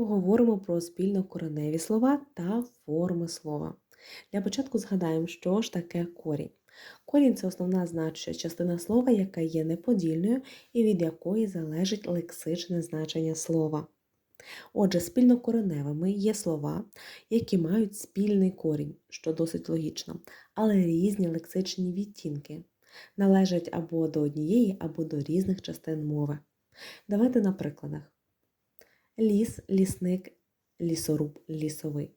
Поговоримо про спільнокореневі слова та форми слова. Для початку згадаємо, що ж таке корінь. Корінь це основна значуща частина слова, яка є неподільною і від якої залежить лексичне значення слова. Отже, спільнокореневими є слова, які мають спільний корінь, що досить логічно, але різні лексичні відтінки, належать або до однієї, або до різних частин мови. Давайте на прикладах. Ліс, лісник, лісоруб, лісовий.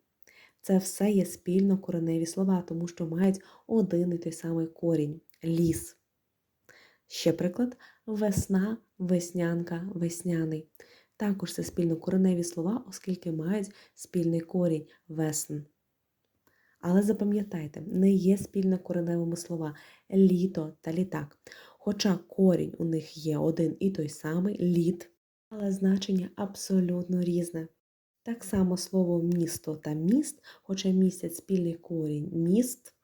Це все є спільно кореневі слова, тому що мають один і той самий корінь ліс. Ще приклад весна, веснянка, весняний. Також це спільно кореневі слова, оскільки мають спільний корінь весн. Але запам'ятайте, не є спільно кореневими слова літо та літак. Хоча корінь у них є один і той самий літ, але значення абсолютно різне. Так само слово місто та міст, хоча містять спільний корінь міст,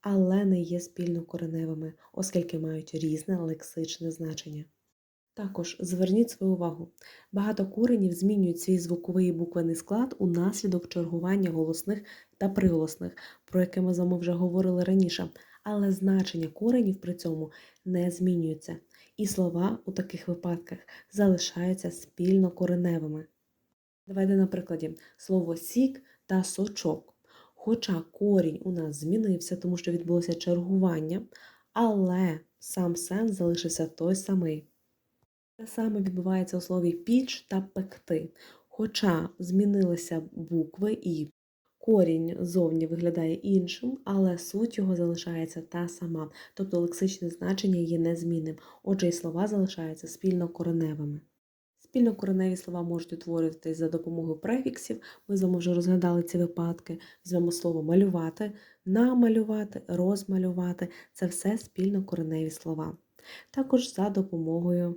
але не є спільно кореневими, оскільки мають різне лексичне значення. Також зверніть свою увагу, багато коренів змінюють свій звуковий і буквений склад унаслідок чергування голосних та приголосних, про яке ми з вами вже говорили раніше, але значення коренів при цьому не змінюються, і слова у таких випадках залишаються спільно кореневими. Давайте на прикладі слово сік та сочок. Хоча корінь у нас змінився, тому що відбулося чергування, але сам сенс залишився той самий. Те саме відбувається у слові піч та пекти. Хоча змінилися букви і корінь зовні виглядає іншим, але суть його залишається та сама, тобто лексичне значення є незмінним, отже, і слова залишаються спільно кореневими. Спільнокореневі слова можуть утворюватись за допомогою префіксів. Ми з вами вже розглядали ці випадки. Візьмемо слово малювати, намалювати, розмалювати це все спільнокореневі слова. Також за допомогою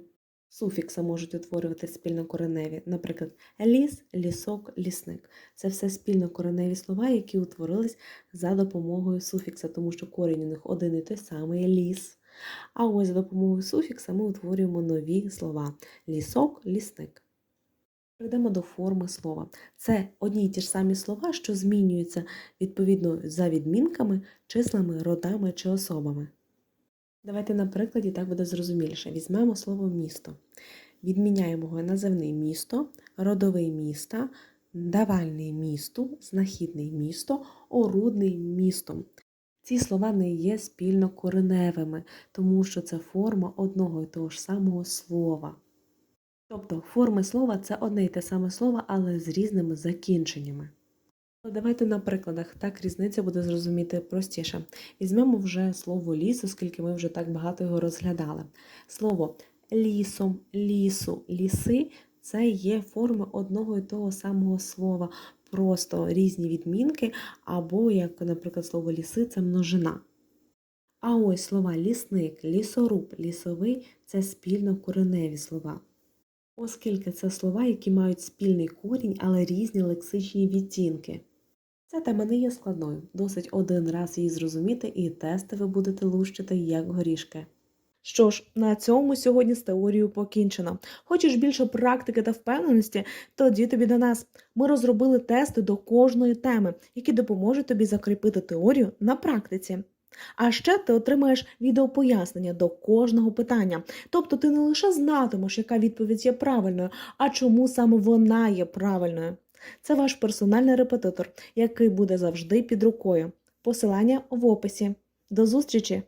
суфікса можуть утворювати спільнокореневі, наприклад, ліс, лісок, лісник. Це все спільнокореневі слова, які утворились за допомогою суфікса, тому що корінь у них один і той самий ліс. А ось за допомогою суфікса ми утворюємо нові слова лісок, лісник. Перейдемо до форми слова. Це одні й ті ж самі слова, що змінюються відповідно за відмінками, числами, родами чи особами. Давайте на прикладі так буде зрозуміліше. Візьмемо слово місто. Відміняємо його називний місто, родовий міста, давальний місту, знахідний місто, орудний містом. Ці слова не є спільно кореневими, тому що це форма одного і того ж самого слова. Тобто форми слова це одне й те саме слово, але з різними закінченнями. Ну, Давайте на прикладах, так різниця буде зрозуміти простіше. Візьмемо вже слово ліс, оскільки ми вже так багато його розглядали. Слово лісом, лісу, ліси це є форми одного і того самого слова, просто різні відмінки, або, як, наприклад, слово ліси це множина. А ось слова лісник, лісоруб, лісовий це спільно кореневі слова. Оскільки це слова, які мають спільний корінь, але різні лексичні відтінки. Ця тема не є складною, досить один раз її зрозуміти, і тести ви будете лущити як горішки. Що ж, на цьому сьогодні з теорією покінчено. Хочеш більше практики та впевненості? Тоді тобі до нас. Ми розробили тести до кожної теми, які допоможуть тобі закріпити теорію на практиці. А ще ти отримаєш відеопояснення до кожного питання. Тобто ти не лише знатимеш, яка відповідь є правильною, а чому саме вона є правильною. Це ваш персональний репетитор, який буде завжди під рукою. Посилання в описі. До зустрічі!